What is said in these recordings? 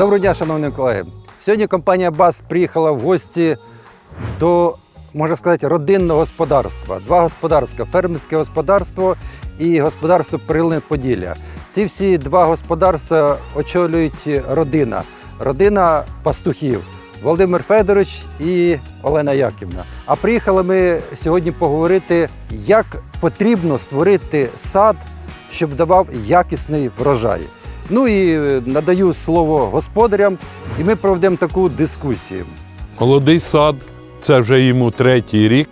Доброго дня, шановні колеги. Сьогодні компанія БАС приїхала в гості до, можна сказати, родинного господарства. Два господарства фермерське господарство і господарство Прилне Поділля. Ці всі два господарства очолюють родина. Родина пастухів Володимир Федорович і Олена Яківна. А приїхали ми сьогодні поговорити, як потрібно створити сад, щоб давав якісний врожай. Ну і е, надаю слово господарям, і ми проведемо таку дискусію. Молодий сад, це вже йому третій рік.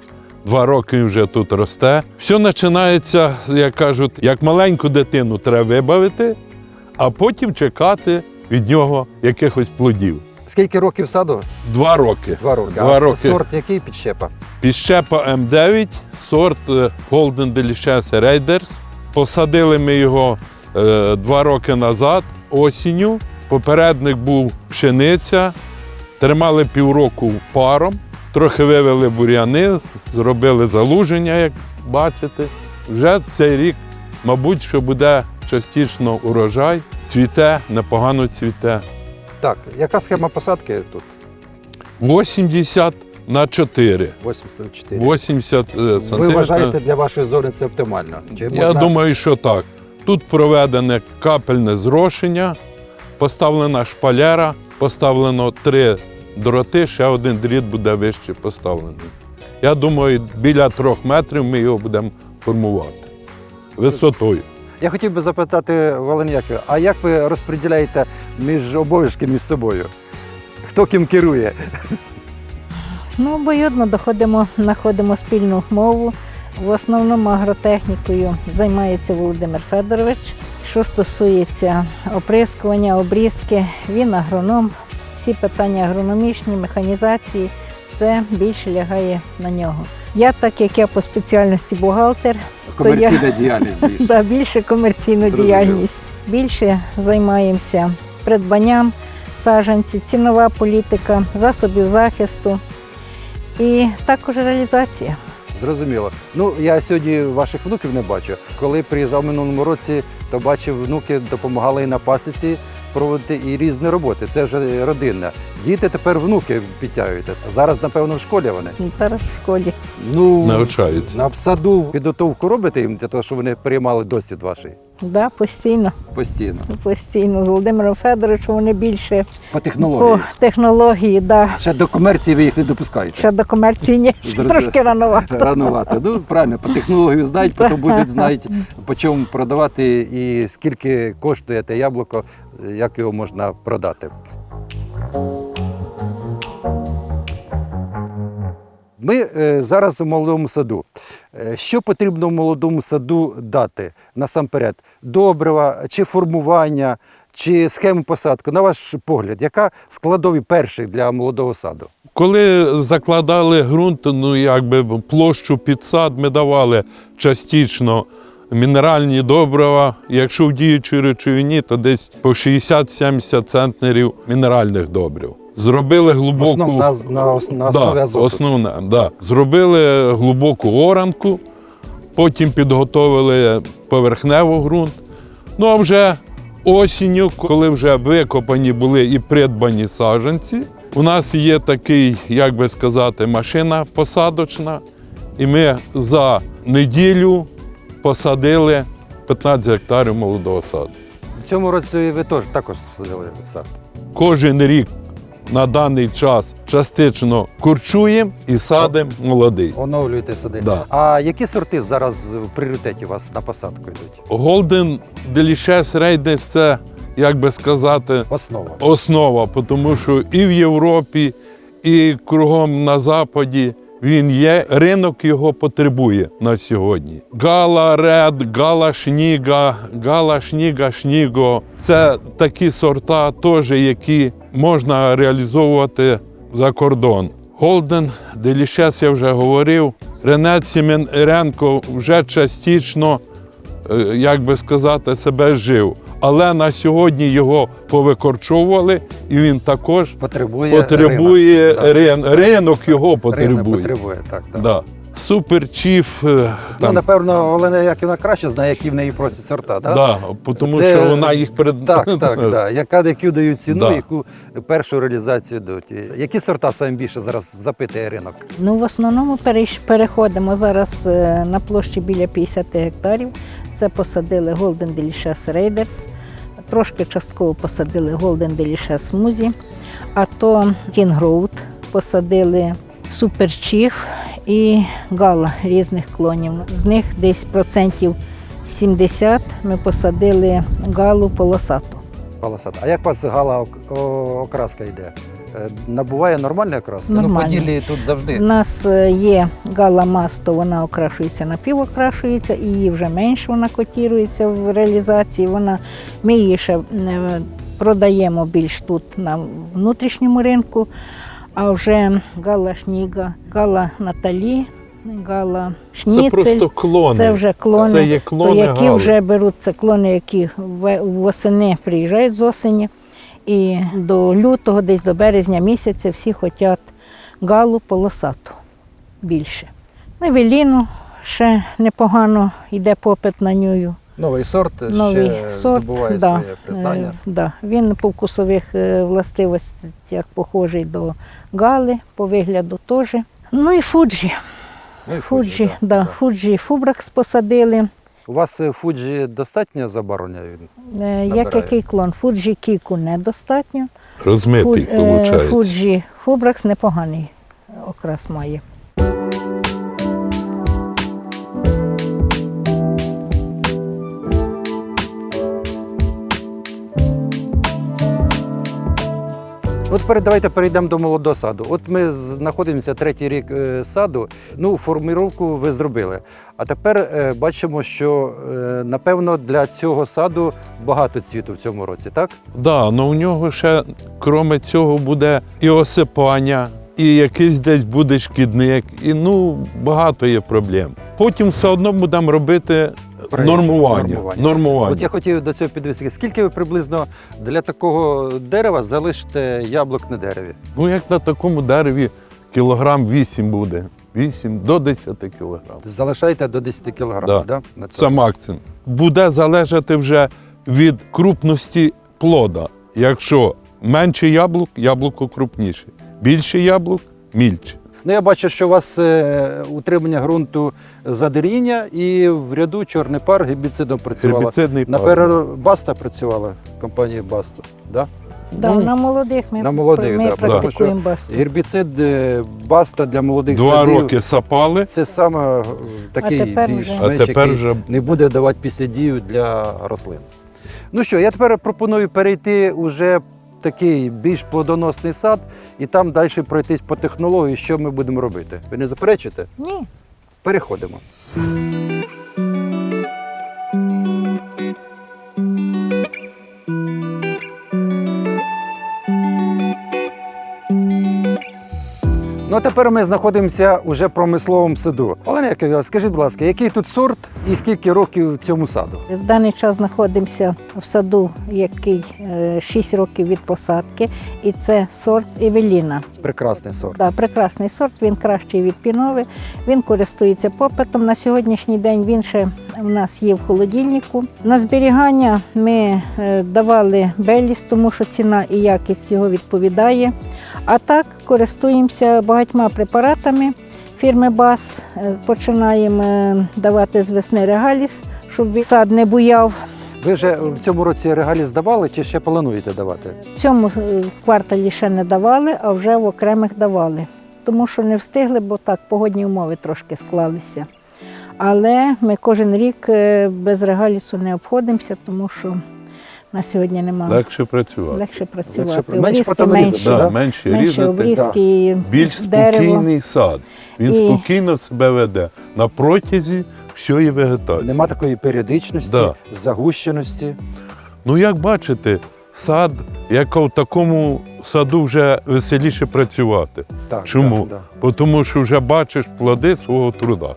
Два роки він вже тут росте. Все починається, як кажуть, як маленьку дитину треба вибавити, а потім чекати від нього якихось плодів. Скільки років саду? Два роки. Два роки. Два а роки. сорт який підщепа? Підщепа М9, сорт е, Golden Delicious Raiders. Посадили ми його два роки назад, осінню. Попередник був пшениця. Тримали півроку паром, трохи вивели бур'яни, зробили залуження, як бачите. Вже цей рік, мабуть, що буде частично урожай, цвіте, непогано цвіте. Так, яка схема посадки тут? 80 на 4. 84. 80 е, Ви вважаєте, для вашої зони це оптимально? Чи Я можна- думаю, що так. Тут проведене капельне зрошення, поставлена шпалера, поставлено три дроти, ще один дріт буде вище поставлений. Я думаю, біля трьох метрів ми його будемо формувати висотою. Я хотів би запитати Володимир а як ви розподіляєте між обов'язки між собою? Хто ким керує? Ну, обоюдно доходимо, знаходимо спільну мову. В основному агротехнікою займається Володимир Федорович. Що стосується оприскування, обрізки, він агроном. Всі питання агрономічні, механізації, це більше лягає на нього. Я, так як я по спеціальності бухгалтер, Комерційна діяльність більше. да, більше комерційну Зрозуміло. діяльність, більше займаємося придбанням саджанців, цінова політика, засобів захисту і також реалізація. Зрозуміло. Ну я сьогодні ваших внуків не бачу. Коли приїжджав минулому році, то бачив, внуки допомагали і на пасіці проводити і різні роботи. Це вже родинна. Діти тепер внуки підтягуєте. Зараз, напевно, в школі вони. Зараз в школі. Ну Навчаються. На в саду підготовку робите їм для того, щоб вони приймали досвід ваш Да, постійно, постійно. постійно. З Володимиром Федоровичем вони більше По по технології. технології, да. Ще до комерції ви їх не допускаєте. ще до комерції ні, трошки рановато. Ранувати. Ну правильно, по технологію знають, потім будуть знати, по чому продавати і скільки коштує те яблуко, як його можна продати. Ми е, зараз у молодому саду. Е, Що потрібно в молодому саду дати насамперед? Добрива чи формування, чи схему посадки? На ваш погляд, яка складові перших для молодого саду? Коли закладали ґрунт, ну якби площу під сад ми давали частично мінеральні добрива. Якщо в діючій речовині, то десь по 60-70 центнерів мінеральних добрив. Зробили глибоку Основ, на, на, на да, азоту. основне, да. Зробили глибоку оранку, потім підготовили поверхневий ґрунт. Ну а вже осінню, коли вже викопані були і придбані саджанці, у нас є такий, як би сказати, машина посадочна, і ми за неділю посадили 15 гектарів молодого саду. В цьому році ви теж також садили сад. Кожен рік на даний час частично курчуємо і садимо молодий. Оновлюєте сади. Да. А які сорти зараз в пріоритеті у вас на посадку йдуть? Golden Delicious Raiders – це, як би сказати, Основа. основа, тому що і в Європі, і кругом на Западі він є. Ринок його потребує на сьогодні. Гала Ред, Гала Шніга, Гала Шніга Шніго це такі сорта, теж, які можна реалізовувати за кордон. Голден Делішес я вже говорив. Ренет Сіменренко вже частично е, як би сказати, себе жив. Але на сьогодні його повикорчовували, і він також Потребує, потребує ринок. рин- ринок його Ринок потребує. потребує, так, так. Да. суперчіф. е, Ну, Там, напевно, Олена Яківна краще знає, які в неї просять сорта, так? да, тому Це- що вона їх перед... Так, так, так. Яка яку дають ціну, Да. яку першу реалізацію дають. Які сорта саме більше зараз запитує ринок? Ну, в основному переходимо зараз е, на площі біля 50 гектарів. Це посадили Golden Delicious Raiders, трошки частково посадили Golden Delicious Smoothie, а то King Road посадили Chief і Гала різних клонів. З них десь процентів 70 ми посадили галу полосату. Полосата. А як у вас гала окраска йде? Е, Набуває нормальна окраска? Ну, Нормальна. по ділі тут У нас е, є гала мас, то вона окрашується напівокрашується, і її вже менше вона котірується в реалізації. Вона, ми її ще е, продаємо більш тут на внутрішньому ринку. А вже гала шніга, гала Наталі, гала Це просто клони. Це вже клони, Це є клони то які Гали. вже беруть це клони, які в- восени приїжджають з осені. І до лютого, десь до березня місяця всі хочуть галу полосату більше. Ну, Веліну ще непогано йде попит на нього. Новий сорт Новий ще сорт, здобуває да, своє признання. е, да. Він по вкусових е, властивостях похожий до гали, по вигляду теж. Ну і фуджі. Ну, і Фуджі, да, да, да. фуджі фубракс посадили. У вас е, фуджі достатньо забарвлення? він? Е, Як Набирає. який клон? Фуджі кіку недостатньо. Розмитий, е, виходить. Фуджі фубракс непоганий окрас має. От давайте перейдемо до молодого саду. От ми знаходимося третій рік е, саду. Ну, форміровку ви зробили. А тепер е, бачимо, що е, напевно для цього саду багато цвіту в цьому році, так? Да, але у нього ще, крім цього, буде і осипання, і якийсь десь буде шкідник, і ну багато є проблем. Потім все одно будемо робити Нормування. нормування. нормування. От я хотів до цього підвести. Скільки ви приблизно для такого дерева залишите яблук на дереві? Ну, як на такому дереві кілограм 8 буде. 8 до 10 кілограм. Залишаєте до 10 кг, Да. да. на Це максимум. Буде залежати вже від крупності плода. Якщо менше яблук, яблуко крупніше. Більше яблук мільче. Ну, я бачу, що у вас е, утримання ґрунту задеріння і в ряду чорний пар гербіцидом працювала. Гербіцидний Напевно, Баста працювала, компанія Баста. Да? Да, Ну, на молодих ми, на молодих, ми да, практикуємо басту. Гербіцид е, Баста для молодих Два садів. роки сапали, Це саме е, такий тепер більш вже- а менш, тепер який вже не буде давати післядію для рослин. Ну що, я тепер пропоную перейти уже такий більш плодоносний сад і там далі пройтись по технології, що ми будемо робити. Ви не заперечите? Ні. Переходимо. Ну, тепер ми знаходимося уже в промисловому саду. Олена скажіть, будь ласка, який тут сорт і скільки років цьому саду? В даний час знаходимося в саду, який 6 років від посадки, і це сорт Евеліна. Прекрасний сорт. Да, прекрасний сорт, він кращий від пінови, він користується попитом. На сьогоднішній день він ще в нас є в холодильнику. На зберігання ми е, давали беліс, тому що ціна і якість його відповідає. А так користуємося багатьма препаратами фірми БАС. Е, Починаємо е, давати з весни регаліс, щоб сад не буяв. Ви вже в цьому році регалі здавали чи ще плануєте давати? В цьому кварталі ще не давали, а вже в окремих давали. Тому що не встигли, бо так погодні умови трошки склалися. Але ми кожен рік е, без регалісу не обходимося, тому що на сьогодні немає легше працювати. легше працювати. Легше менше Обрізки Да, да? менше, менше різати. обрізки, Більш дерево. спокійний сад. Він І- спокійно себе веде на протязі всієї вегетації. Нема такої періодичності, Да. загущеності. Ну, як бачите, сад, як в такому саду вже веселіше працювати. Так, Чому? так, да. Тому що вже бачиш плоди свого труда.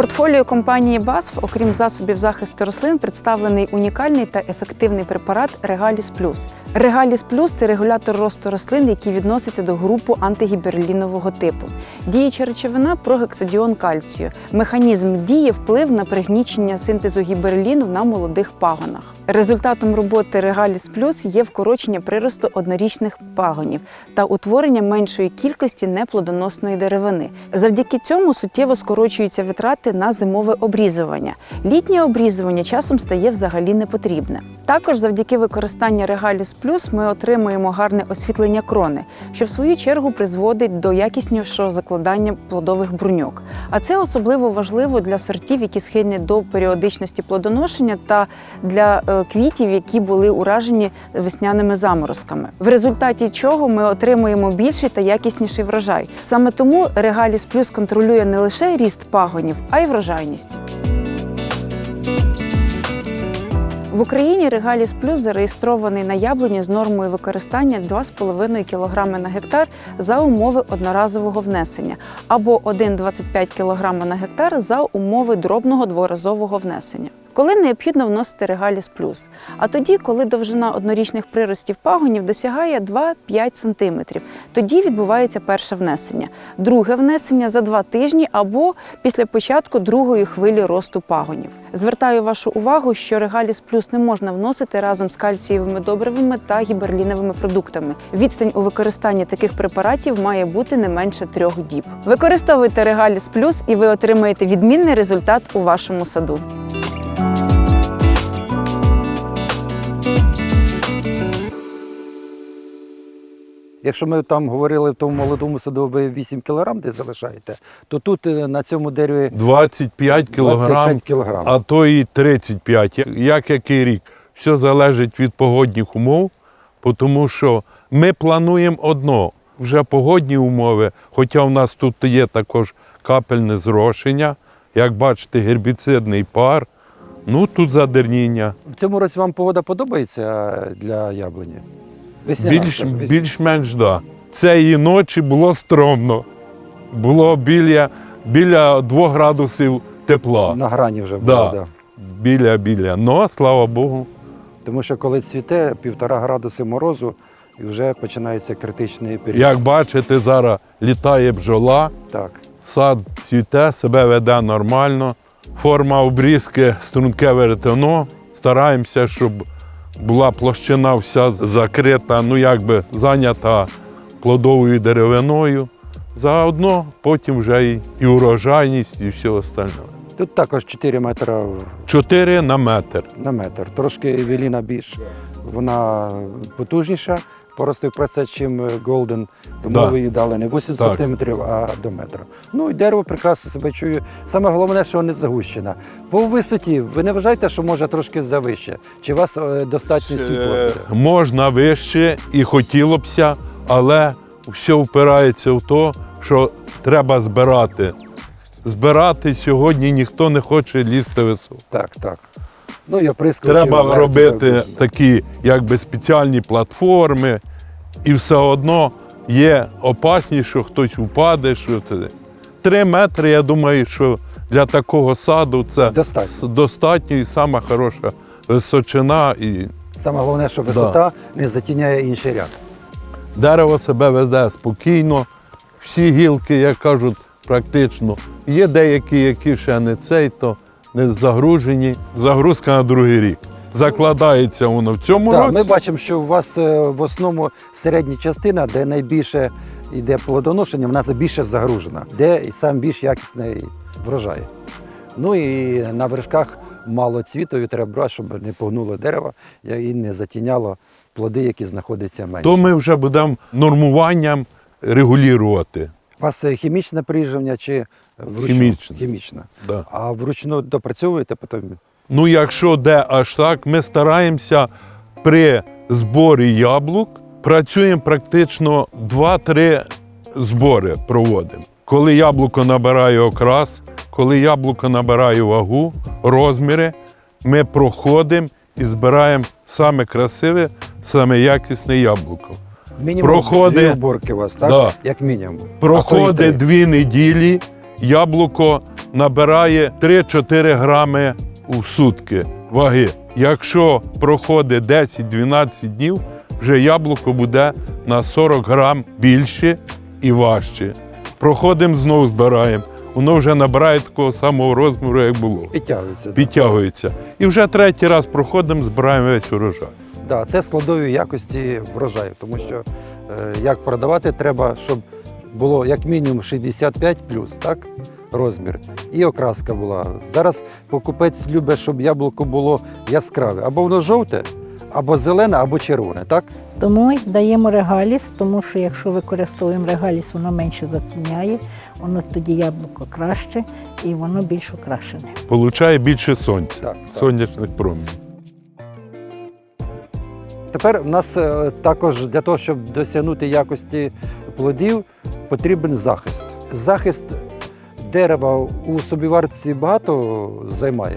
Портфоліо компанії BASF, окрім засобів захисту рослин, представлений унікальний та ефективний препарат Регаліс Плюс Регаліс Плюс це регулятор росту рослин, який відноситься до групи антигіберлінового типу. Діюча речовина прогексидіон кальцію. Механізм дії вплив на пригнічення синтезу гіберліну на молодих пагонах. Результатом роботи Регаліс Плюс є вкорочення приросту однорічних пагонів та утворення меншої кількості неплодоносної деревини. Завдяки цьому суттєво скорочуються витрати на зимове обрізування. Літнє обрізування часом стає взагалі непотрібне. Також завдяки використанню Регаліс Плюс ми отримуємо гарне освітлення крони, що в свою чергу призводить до якіснішого закладання плодових бруньок. А це особливо важливо для сортів, які схильні до періодичності плодоношення та для е, квітів, які були уражені весняними заморозками. В результаті чого ми отримуємо більший та якісніший врожай. Саме тому Регаліс Плюс контролює не лише ріст пагонів, а й врожайність. В Україні Регаліс Плюс зареєстрований на яблуні з нормою використання 2,5 кг на гектар за умови одноразового внесення або 1,25 кг на гектар за умови дробного дворазового внесення. Коли необхідно вносити Регаліс Плюс? А тоді, коли довжина однорічних приростів пагонів досягає 2-5 см, тоді відбувається перше внесення, друге внесення за два тижні або після початку другої хвилі росту пагонів. Звертаю вашу увагу, що Регаліс Плюс не можна вносити разом з кальцієвими добривами та гіберліновими продуктами. Відстань у використанні таких препаратів має бути не менше трьох діб. Використовуйте Регаліс Плюс і ви отримаєте відмінний результат у вашому саду. Якщо ми там говорили в тому молодому саду, ви 8 кг десь залишаєте, то тут е, на цьому дереві 25 кілограм, 25 кілограм. а то і 35. Як- Як який рік? Все залежить від погодних умов, тому що ми плануємо одно. Вже погодні умови, хоча в нас тут є також капельне зрошення, як бачите, гербіцидний пар, ну тут задерніння. В цьому році вам погода подобається для яблуні? Більш, більш-менш да. Цієї ночі було стромно. Було біля, біля 2 градусів тепла. на грані вже було. Да. Да. Біля, біля. Ну, слава Богу. Тому що коли цвіте, півтора градуси морозу, і вже починається критичний період. Як бачите, зараз літає бджола, Так. сад цвіте, себе веде нормально. Форма обрізки струнке веретено. Стараємося, щоб була площина вся закрита, ну якби зайнята плодовою деревиною. Заодно потім вже і, і урожайність, і все остальне. Тут також 4 метри в- 4 на метр. на метр. Трошки веліна більш, вона потужніша по ростових процес, чим Голден. Тому Да. ви їй дали не 8 Так. сантиметрів, а до метра. Ну і дерево прекрасно себе чує. Саме головне, що не загущена. По висоті, ви не вважаєте, що може трошки завище? Чи у вас е, достатньо світло? Е. Можна вище і хотіло бся, але все впирається в те, що треба збирати. Збирати сьогодні ніхто не хоче лізти високо. Так, так. Ну, я. Треба робити так. такі якби спеціальні платформи, і все одно є опасність, що хтось впаде. Що це. Три метри, я думаю, що для такого саду це Достатньо. достатньо і сама хороша височина. І Саме головне, що висота не затіняє інший ряд. дерево себе веде спокійно. Всі гілки, як кажуть, практично. Є деякі, які ще не цей, то не загружені. Загрузка на другий рік. Закладається воно в цьому Так, році. ми бачимо, що у вас е, в основному середня частина, де найбільше йде плодоношення, вона це більше загружена, де і сам більш якісний врожай. Ну і на вершках мало цвіту, і треба брати, щоб не погнуло дерево і не затіняло плоди, які знаходяться менше. То ми вже будемо нормуванням регулювати. У вас е, хімічне приживлення чи вручну? Хімічне. Хімічне. Да. А вручну допрацьовуєте потім? Ну, якщо де аж так, ми стараємося при зборі яблук, працюємо практично 2-3 збори проводимо. Коли яблуко набирає окрас, коли яблуко набирає вагу, розміри, ми проходимо і збираємо саме красиве, саме якісне яблуко. Мінімум Проходи- дві уборки у вас, так? Да. Як мінімум. А то й Проходить три. дві неділі, яблуко набирає 3-4 грами у сутки ваги. Якщо проходить 10-12 днів, вже яблуко буде на 40 грам більше і важче. Проходимо знову збираємо. Воно вже набирає такого самого розміру, як було. Підтягується. да. Підтягується. І вже третій раз проходимо, збираємо весь урожай. Да, це складові якості врожаю, тому що е, як продавати, треба, щоб було як мінімум 65 плюс, так? Розмір. І окраска була. Зараз покупець любить, щоб яблуко було яскраве. Або воно жовте, або зелене, або червоне, так? Тому даємо регаліс, тому що якщо використовуємо регаліс, воно менше затемняє, воно тоді яблуко краще і воно більш окрашене. Получає більше сонця, Так, так. сонячних промінь. Тепер в нас е, також для того, щоб досягнути якості плодів, потрібен захист. Захист дерева у собіварці багато займає,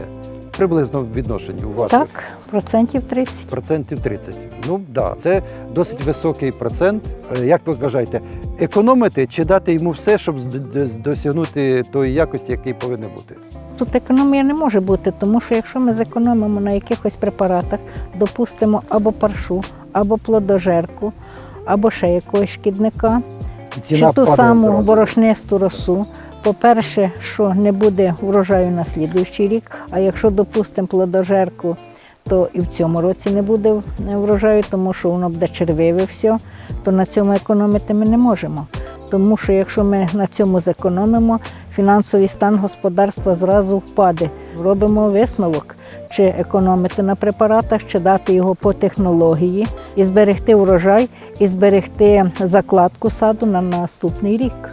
приблизно в відношенні у ваших. Так, процентів 30. Процентів 30. Ну так, да, це досить високий процент. Е, Як ви вважаєте, економити чи дати йому все, щоб досягнути тої якості, який повинен бути? Тут економія не може бути, тому що якщо ми зекономимо на якихось препаратах, допустимо або паршу, або плодожерку, або ще якогось шкідника, І чи ту саму зразу. борошнисту росу. По-перше, що не буде врожаю на слідуючий рік, а якщо допустимо плодожерку, то і в цьому році не буде врожаю, тому що воно буде червиве все, то на цьому економити ми не можемо. Тому що якщо ми на цьому зекономимо, фінансовий стан господарства зразу впаде. Робимо висновок, чи економити на препаратах, чи дати його по технології, і зберегти урожай, і зберегти закладку саду на наступний рік.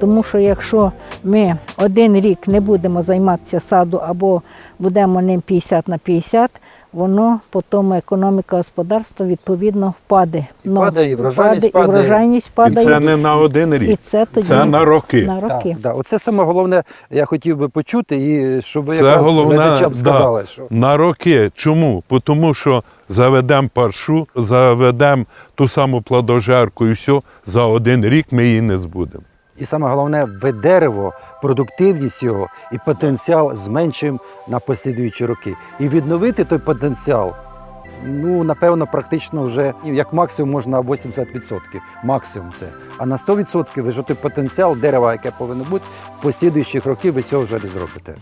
Тому що якщо ми один рік не будемо займатися саду або будемо ним 50 на 50, воно потім економіка господарства відповідно впаде. І падає, і врожайність впаде, падає. і врожайність І це не на один І рік, це тоді це на роки. на роки. Так, да. Оце саме головне, я хотів би почути, і щоб ви Це якраз головне, глядачам да. що На роки. Чому? Тому що заведемо паршу, заведемо ту саму плодожерку і все, за один рік ми її не збудемо. І саме головне, ви дерево, продуктивність його і потенціал зменшуємо на послідуючі роки. І відновити той потенціал, ну напевно, практично вже ну, як максимум можна 80%. Максимум це. А на 100% ви ж той потенціал дерева, яке повинно бути, послідуючих років ви цього вже не зробите.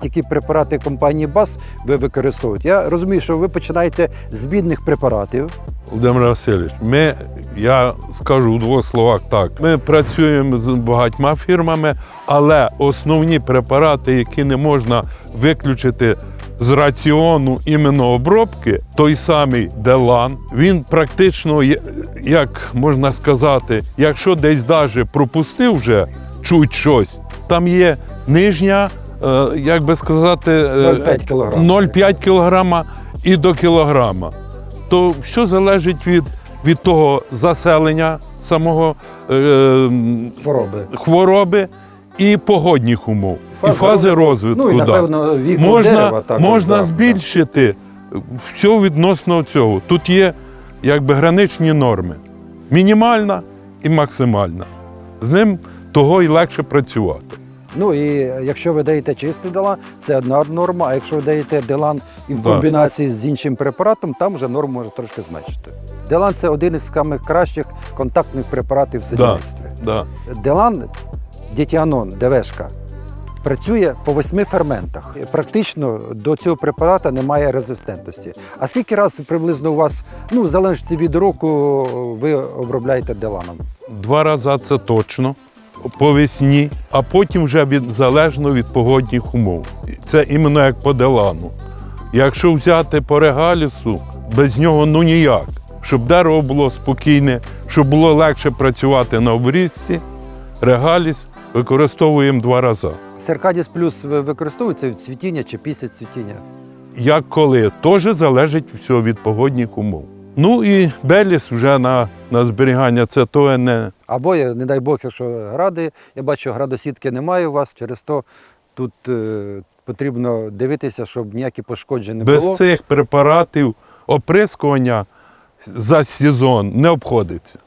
Тільки препарати компанії БАС ви використовуєте. Я розумію, що ви починаєте з бідних препаратів. Володимир Васильович, ми, я скажу у двох словах так. Ми працюємо з багатьма фірмами, але основні препарати, які не можна виключити з раціону іменно обробки, той самий Делан, він практично, як можна сказати, якщо десь даже пропустив вже чуть щось, там є нижня, е, як би сказати, е, 0,5 кілограм. 0,5 кілограма і до кілограма то все залежить від, від того заселення самого е, Хвороби. хвороби і погодних умов, Фази і фази розвитку. Ну і напевно віку можна дерева також. можна да, збільшити все відносно цього. Тут є якби граничні норми: мінімальна і максимальна. З ним того і легше працювати. Ну і якщо ви даєте чистий делан, це одна норма. А якщо ви даєте делан і в комбінації з іншим препаратом, там вже норму може трошки зменшити. Делан це один із самих кращих контактних препаратів в садівництві. Да. Делан, дітіанон, ДВшка, працює по восьми ферментах. Практично до цього препарата немає резистентності. А скільки разів приблизно у вас, ну, в залежності від року, ви обробляєте деланом? Два рази це точно по весні, а потім вже від, залежно від погодних умов. Це іменно як по делану. Якщо взяти по регалісу, без нього ну ніяк. Щоб дерево було спокійне, щоб було легше працювати на обрізці, регаліс використовуємо два рази. Серкадіс плюс використовується від цвітіння чи після цвітіння? Як коли, теж залежить все від погодних умов. Ну і беліс вже на, на зберігання це то не, Або, не дай Бог, якщо гради, я бачу, градосітки немає у вас, через то тут е, потрібно дивитися, щоб ніякі пошкодження не Без було. цих препаратів оприскування за сезон не обходиться.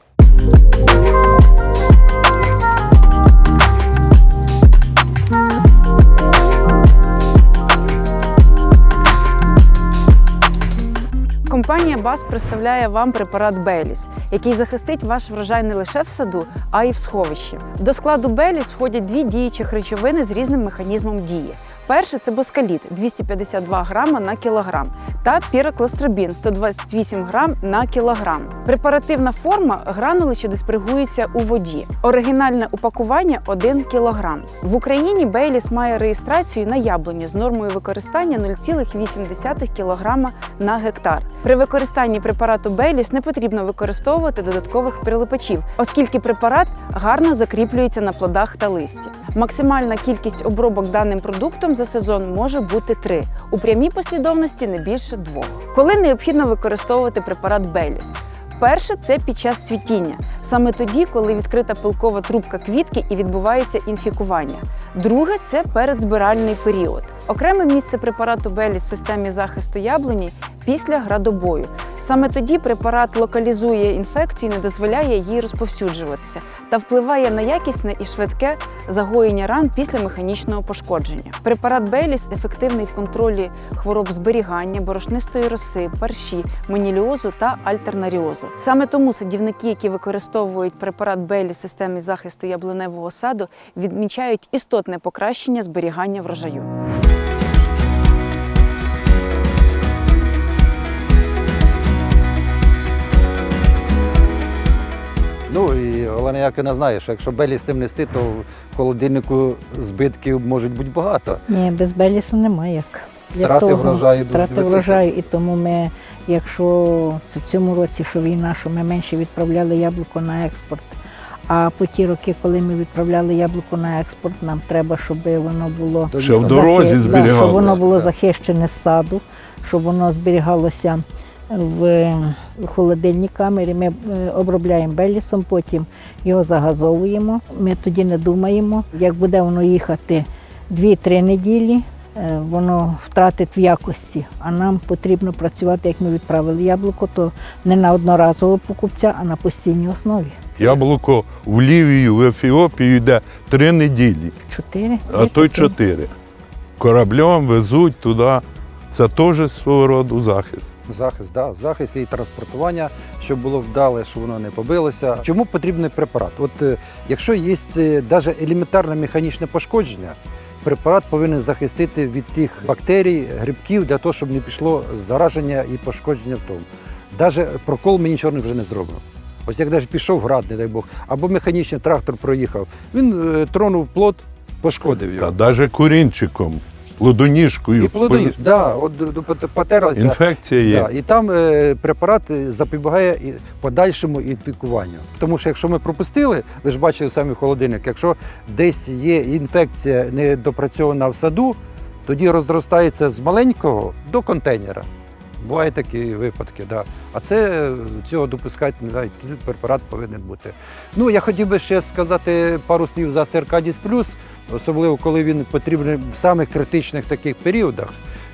Компанія БАС представляє вам препарат Беліс, який захистить ваш врожай не лише в саду, а й в сховищі. До складу Беліс входять дві діючих речовини з різним механізмом дії. Перше це боскаліт 252 грама на кілограм та пірокластрабін 128 грам на кілограм. Препаративна форма гранули, що диспергуються у воді. Оригінальне упакування 1 кілограм. В Україні Бейліс має реєстрацію на яблуні з нормою використання 0,8 кг на гектар. При використанні препарату Бейліс не потрібно використовувати додаткових прилипачів, оскільки препарат гарно закріплюється на плодах та листі. Максимальна кількість обробок даним продуктом за сезон може бути три у прямій послідовності не більше двох. Коли необхідно використовувати препарат Бейліс? Перше це під час цвітіння, саме тоді, коли відкрита пилкова трубка квітки і відбувається інфікування. Друге це передзбиральний період. Окреме місце препарату Беліс в системі захисту яблуні після градобою. Саме тоді препарат локалізує інфекцію, не дозволяє їй розповсюджуватися та впливає на якісне і швидке загоєння ран після механічного пошкодження. Препарат Беліс ефективний в контролі хвороб зберігання, борошнистої роси, парші, маніліозу та альтернаріозу. Саме тому садівники, які використовують препарат Беліс в системі захисту яблуневого саду, відмічають істотне покращення зберігання врожаю. Ну і Олена Якина знає, що якщо белі з тим нести, то в холодильнику збитків можуть бути багато. Ні, без Белісу немає як. Для Втрати того, врожаю дуже Втрати великі. врожаю. І тому ми, якщо це в цьому році, що війна, що ми менше відправляли яблуко на експорт. А по ті роки, коли ми відправляли яблуко на експорт, нам треба, щоб воно було Ще в дорозі захи- да, щоб воно було захищене з саду, щоб воно зберігалося в в холодильній камері. Ми е, обробляємо белісом, потім його загазовуємо. Ми тоді не думаємо, як буде воно їхати 2-3 неділі. Е, Воно втратить в якості, а нам потрібно працювати, як ми відправили яблуко, то не на одноразового покупця, а на постійній основі. Яблуко в Лівію, в Ефіопію йде три неділі, Чотири. а то й Три-чотири. Кораблем везуть туди. Це теж свого роду захист. Захист, да, захист і транспортування, щоб було вдале, щоб воно не побилося. Чому потрібний препарат? От е, якщо є навіть елементарне механічне пошкодження, препарат повинен захистити від тих бактерій, грибків для того, щоб не пішло зараження і пошкодження в тому. Навіть прокол мені чорний вже не зробив. Ось як навіть пішов град, не дай Бог, або механічний трактор проїхав, він е, тронув плод, пошкодив його. Та навіть курінчиком, плодоніжкою. І плодоніж, да, от. Інфекція є. Да, і там е, препарат запобігає і подальшому інфікуванню. Тому що якщо ми пропустили, ви ж бачили самі холодильник, якщо десь є інфекція недопрацьована в саду, тоді розростається з маленького до контейнера. Бувають такі випадки, да. А це е, цього допускати не. Препарат повинен бути. Ну, я хотів би ще сказати пару слів за Серкадіс Плюс, особливо коли він потрібен в самих критичних таких періодах,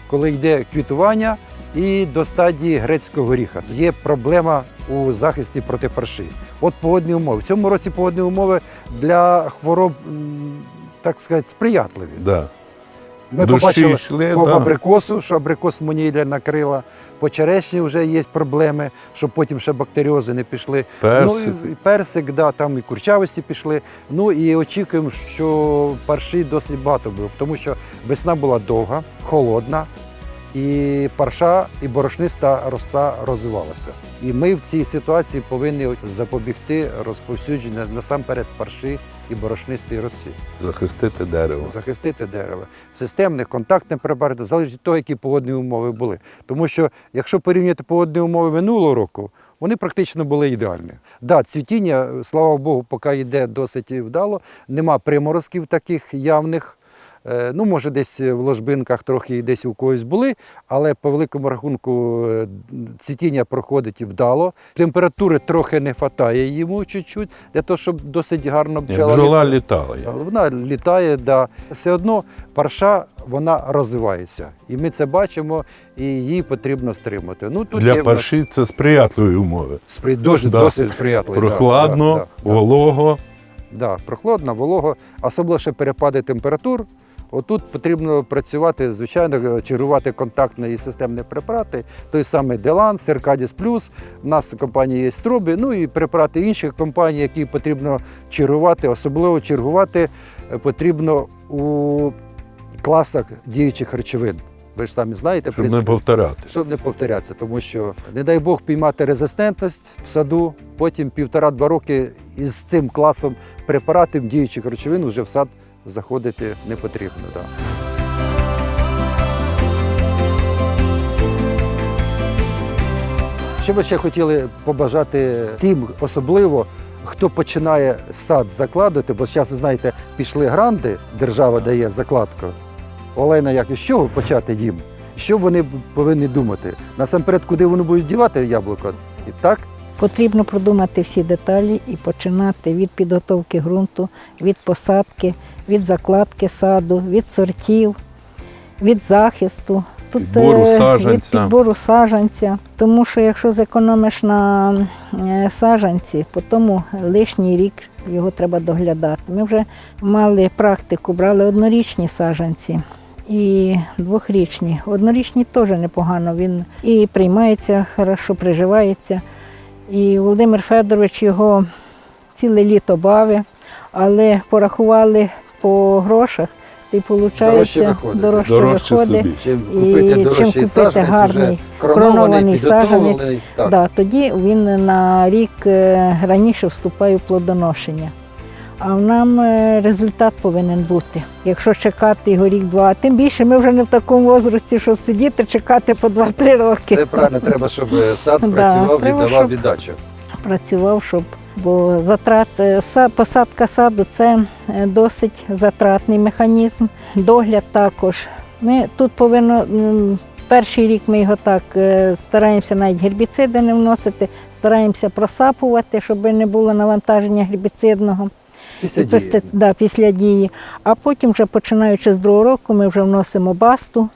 коли йде квітування і до стадії грецького горіха. Є проблема у захисті проти парші. От погодні умови. В цьому році погодні умови для хвороб, так сказати, сприятливі. Да. Ми Дощі побачили йшли, по да. абрикосу, що абрикос монілля накрила. По черешні вже є проблеми, щоб потім ще бактеріози не пішли. Персик. Ну, і, і персик, да, там і курчавості пішли. Ну і очікуємо, що парші досить багато був, тому що весна була довга, холодна, і парша, і борошниста роса розвивалася. І ми в цій ситуації повинні запобігти розповсюдженню насамперед парші і борошнистої роси захистити дерево. захистити дерево. Системне, контактне препарати залежить від того, які погодні умови були. Тому що, якщо порівняти погодні умови минулого року, вони практично були ідеальні. Да, цвітіння, слава Богу, поки йде досить вдало. Нема приморозків таких явних. Е, Ну, може, десь в ложбинках трохи десь у когось були, але по великому рахунку е, цвітіння проходить і вдало. Температури трохи не вистачає йому чуть-чуть, для того, щоб досить гарно бджола бджола літала. Вона літає, да. все одно парша вона розвивається. І ми це бачимо, і її потрібно стримати. Ну, тут Для є парші це сприятливі умови. спри... дуже, Да. досить сприятливо. Прохладно, да, да, волого. да, да. Прохладно, волого, особливо ще перепади температур. Отут потрібно працювати, звичайно, чергувати контактні і системні препарати. Той самий Делан, Серкадіс Плюс. У нас компанія є Струбі, ну і препарати інших компаній, які потрібно чергувати, особливо чергувати е, потрібно у класах діючих речовин. Ви ж самі знаєте, в Щоб не повторяти. щоб не повторятися, тому що не дай Бог піймати резистентність в саду, потім півтора-два роки із цим класом препаратів діючих речовин вже в сад заходити не потрібно. Да. Що ви ще хотіли побажати тим, особливо, хто починає сад закладати, бо зараз, ви знаєте, пішли гранди, держава дає закладку. Олена, як із чого почати їм? Що вони повинні думати? Насамперед, куди вони будуть дівати яблуко? І так, Потрібно продумати всі деталі і починати від підготовки ґрунту, від посадки, від закладки саду, від сортів, від захисту. Тут Підбору е, саджанця. від підбору саджанця. Тому що якщо зекономиш на е, саджанці, потім лишній рік його треба доглядати. Ми вже мали практику, брали однорічні саджанці. І двохрічні. Однорічні теж непогано. Він і приймається хорошо, приживається. І Володимир Федорович його ціле літо бавив, але порахували по грошах, і виходить Дорожче виходить. дорожче, виходить. собі. чим І купити чим купити гарний кронований, саджанець. Да, тоді він на рік е, раніше вступає в плодоношення. А нам е, результат повинен бути. Якщо чекати його рік-два, тим більше ми вже не в такому возрасті, щоб сидіти, чекати по 2-3 роки. Це правильно, треба, щоб сад працював, треба, віддавав щоб- віддачу. працював, щоб бо затрат е, посадка саду це е, досить затратний механізм. Догляд також. Ми тут повинно. Перший рік ми його так е, стараємося навіть гербіциди не вносити, стараємося просапувати, щоб не було навантаження гербіцидного Після і дії. да, після дії. А потім, вже починаючи з другого року, ми вже вносимо басту.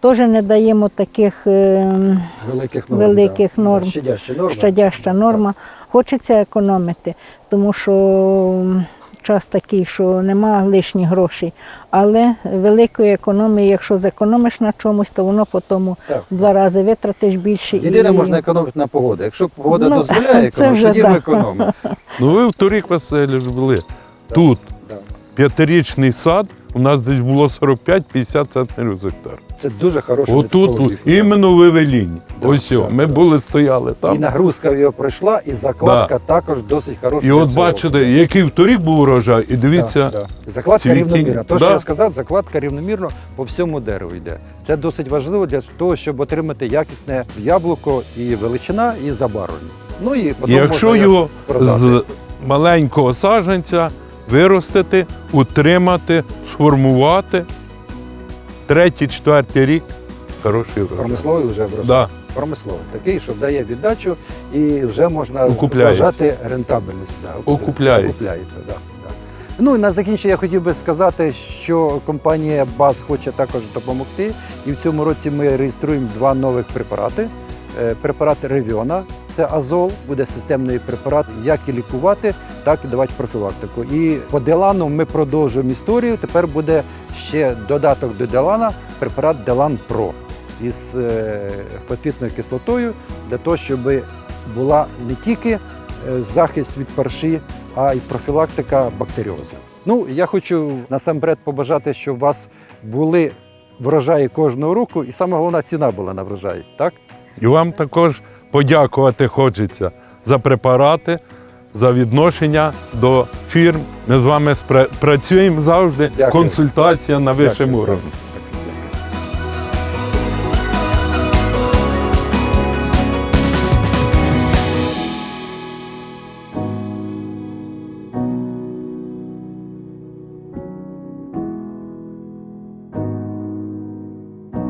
Теж не даємо таких е, великих норм. великих да. норм. Щадяща норма. щадяща норма. Хочеться економити, тому що час такий, що нема лишніх грошей. Але великої економії, якщо зекономиш на чомусь, то воно потім Так. два рази витратиш більше. Єдине і... можна економити на погоду. Якщо погода Ну, дозволяє це економити, вже тоді да. ми економимо. Ну ви в торік Васильович були. Тут п'ятирічний сад, у нас десь було 45-50 центнерів з гектар. Це дуже хороше. Отут, іменно в Евеліні. Да, Ось да, ми да. були, стояли там. І нагрузка в його пройшла, і закладка також досить хороша. І от цього. бачите, який в торік був урожай, і дивіться, Да, да. Закладка цвітіння. рівномірна. То, Да. що я сказав, закладка рівномірно по всьому дереву йде. Це досить важливо для того, щоб отримати якісне яблуко і величина, і забарвлення. Ну і потім якщо можна його продати. з маленького саджанця виростити, утримати, сформувати, третій, четвертий рік хороший урожай. промисловий вже врожай. Да. Промисловий такий, що дає віддачу, і вже можна вважати рентабельність. Да, Окупляється. Окупляється, да, да. Ну і на закінчення я хотів би сказати, що компанія БАС хоче також допомогти. І в цьому році ми реєструємо два нових препарати. Е, Препарат Ревіона, це азол, буде системний препарат, як і лікувати, так і давати профілактику. І по Делану ми продовжуємо історію. Тепер буде ще додаток до Делана, препарат Делан Про із е, фосфітною кислотою для того, щоб була не тільки е, захист від парші, а й профілактика бактеріозу. Ну, я хочу насамперед побажати, щоб у вас були врожаї кожного року, і саме головна ціна була на врожаї. Так? І вам також подякувати хочеться за препарати, за відношення до фірм. Ми з вами спра- працюємо завжди. Дякую. Консультація на вищому Дякую. рівні.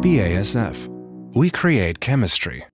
BASF. We create chemistry.